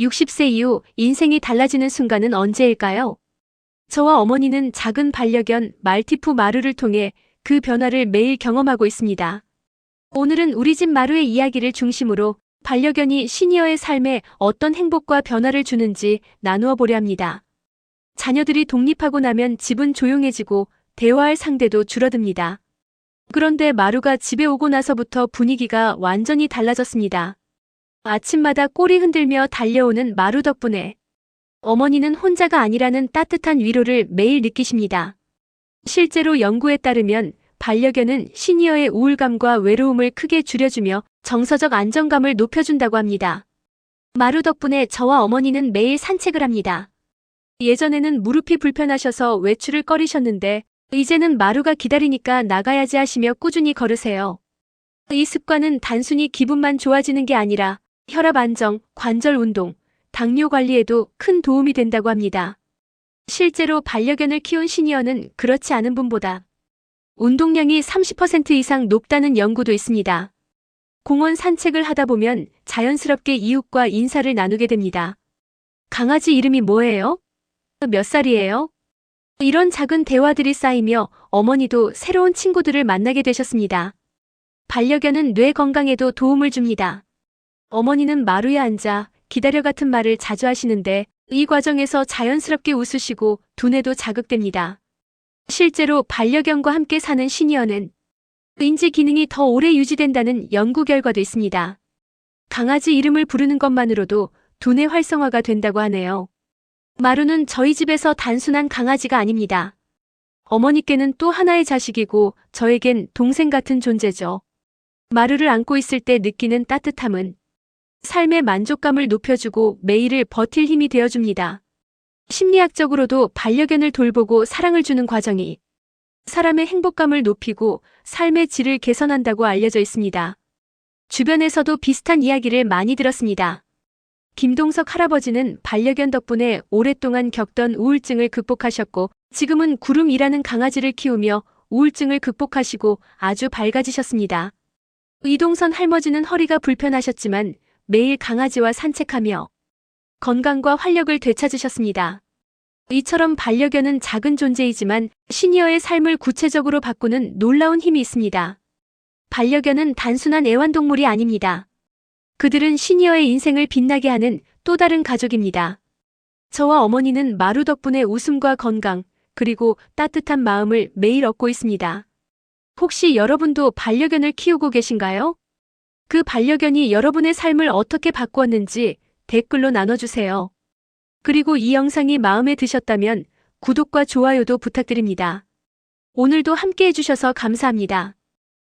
60세 이후 인생이 달라지는 순간은 언제일까요? 저와 어머니는 작은 반려견 말티푸 마루를 통해 그 변화를 매일 경험하고 있습니다. 오늘은 우리 집 마루의 이야기를 중심으로 반려견이 시니어의 삶에 어떤 행복과 변화를 주는지 나누어 보려 합니다. 자녀들이 독립하고 나면 집은 조용해지고 대화할 상대도 줄어듭니다. 그런데 마루가 집에 오고 나서부터 분위기가 완전히 달라졌습니다. 아침마다 꼬리 흔들며 달려오는 마루 덕분에 어머니는 혼자가 아니라는 따뜻한 위로를 매일 느끼십니다. 실제로 연구에 따르면 반려견은 시니어의 우울감과 외로움을 크게 줄여주며 정서적 안정감을 높여준다고 합니다. 마루 덕분에 저와 어머니는 매일 산책을 합니다. 예전에는 무릎이 불편하셔서 외출을 꺼리셨는데 이제는 마루가 기다리니까 나가야지 하시며 꾸준히 걸으세요. 이 습관은 단순히 기분만 좋아지는 게 아니라 혈압 안정, 관절 운동, 당뇨 관리에도 큰 도움이 된다고 합니다. 실제로 반려견을 키운 시니어는 그렇지 않은 분보다 운동량이 30% 이상 높다는 연구도 있습니다. 공원 산책을 하다 보면 자연스럽게 이웃과 인사를 나누게 됩니다. 강아지 이름이 뭐예요? 몇 살이에요? 이런 작은 대화들이 쌓이며 어머니도 새로운 친구들을 만나게 되셨습니다. 반려견은 뇌 건강에도 도움을 줍니다. 어머니는 마루에 앉아 기다려 같은 말을 자주 하시는데 이 과정에서 자연스럽게 웃으시고 두뇌도 자극됩니다. 실제로 반려견과 함께 사는 시니어는 인지 기능이 더 오래 유지된다는 연구 결과도 있습니다. 강아지 이름을 부르는 것만으로도 두뇌 활성화가 된다고 하네요. 마루는 저희 집에서 단순한 강아지가 아닙니다. 어머니께는 또 하나의 자식이고 저에겐 동생 같은 존재죠. 마루를 안고 있을 때 느끼는 따뜻함은 삶의 만족감을 높여주고 매일을 버틸 힘이 되어줍니다. 심리학적으로도 반려견을 돌보고 사랑을 주는 과정이 사람의 행복감을 높이고 삶의 질을 개선한다고 알려져 있습니다. 주변에서도 비슷한 이야기를 많이 들었습니다. 김동석 할아버지는 반려견 덕분에 오랫동안 겪던 우울증을 극복하셨고 지금은 구름이라는 강아지를 키우며 우울증을 극복하시고 아주 밝아지셨습니다. 이동선 할머니는 허리가 불편하셨지만 매일 강아지와 산책하며 건강과 활력을 되찾으셨습니다. 이처럼 반려견은 작은 존재이지만 시니어의 삶을 구체적으로 바꾸는 놀라운 힘이 있습니다. 반려견은 단순한 애완동물이 아닙니다. 그들은 시니어의 인생을 빛나게 하는 또 다른 가족입니다. 저와 어머니는 마루 덕분에 웃음과 건강, 그리고 따뜻한 마음을 매일 얻고 있습니다. 혹시 여러분도 반려견을 키우고 계신가요? 그 반려견이 여러분의 삶을 어떻게 바꾸었는지 댓글로 나눠주세요. 그리고 이 영상이 마음에 드셨다면 구독과 좋아요도 부탁드립니다. 오늘도 함께 해주셔서 감사합니다.